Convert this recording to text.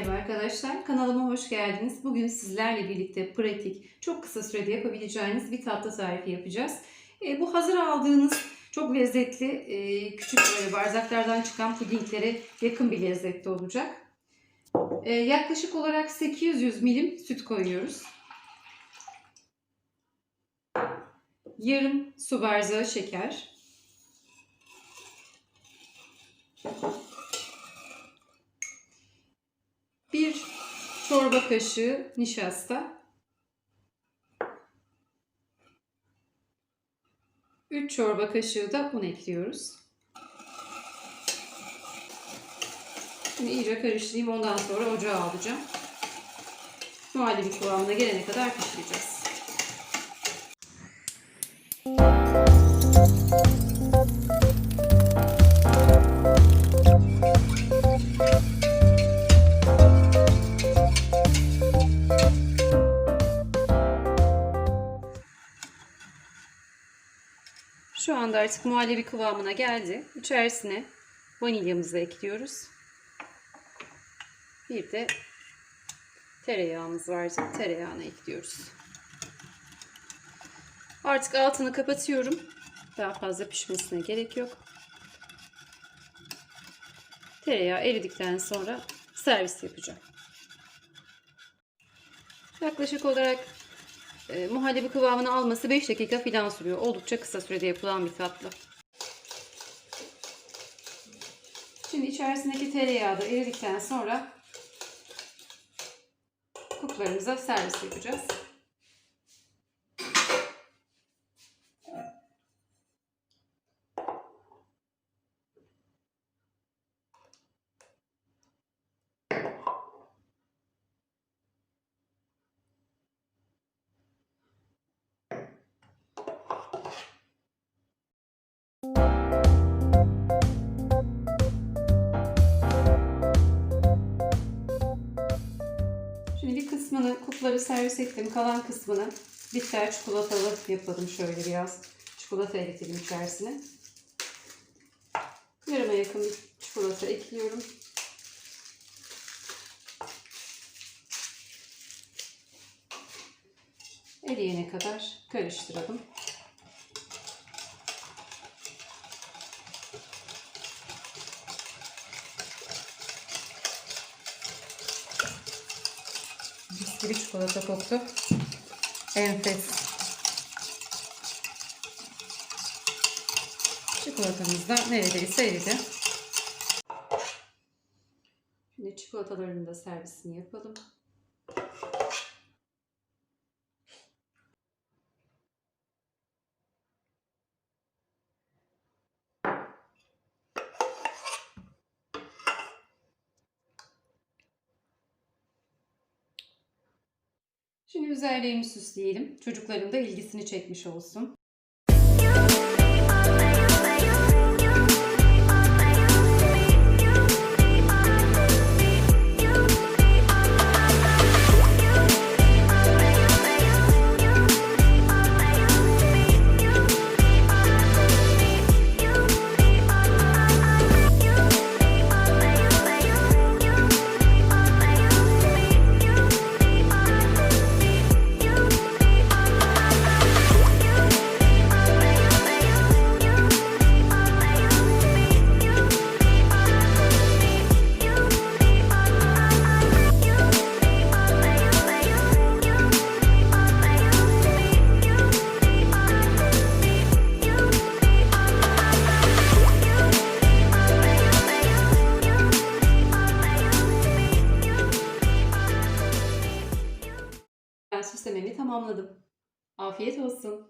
Merhaba arkadaşlar, kanalıma hoş geldiniz. Bugün sizlerle birlikte pratik, çok kısa sürede yapabileceğiniz bir tatlı tarifi yapacağız. E, bu hazır aldığınız çok lezzetli, e, küçük böyle bardaklardan çıkan pudinglere yakın bir lezzette olacak. E, yaklaşık olarak 800 milim süt koyuyoruz. Yarım su bardağı şeker. Bir çorba kaşığı nişasta. 3 çorba kaşığı da un ekliyoruz. Şimdi iyice karıştırayım. Ondan sonra ocağa alacağım. Muhallebi kıvamına gelene kadar pişireceğiz. Şu anda artık muhallebi kıvamına geldi. İçerisine vanilyamızı ekliyoruz. Bir de tereyağımız vardı. Tereyağını ekliyoruz. Artık altını kapatıyorum. Daha fazla pişmesine gerek yok. Tereyağı eridikten sonra servis yapacağım. Yaklaşık olarak e, muhallebi kıvamını alması 5 dakika falan sürüyor. Oldukça kısa sürede yapılan bir tatlı. Şimdi içerisindeki tereyağı da eridikten sonra kuplarımıza servis yapacağız. Servis ettim. Kalan kısmını bitter çikolatalı yapalım. Şöyle biraz çikolata eritelim içerisine. Yarıma yakın bir çikolata ekliyorum. Eriyene kadar karıştıralım. Bisküvi çikolata koktu. Enfes. Çikolatamız da neredeyse eridi. Şimdi çikolataların da servisini yapalım. Şimdi üzerlerini süsleyelim. Çocukların da ilgisini çekmiş olsun. Ben süslememi tamamladım. Afiyet olsun.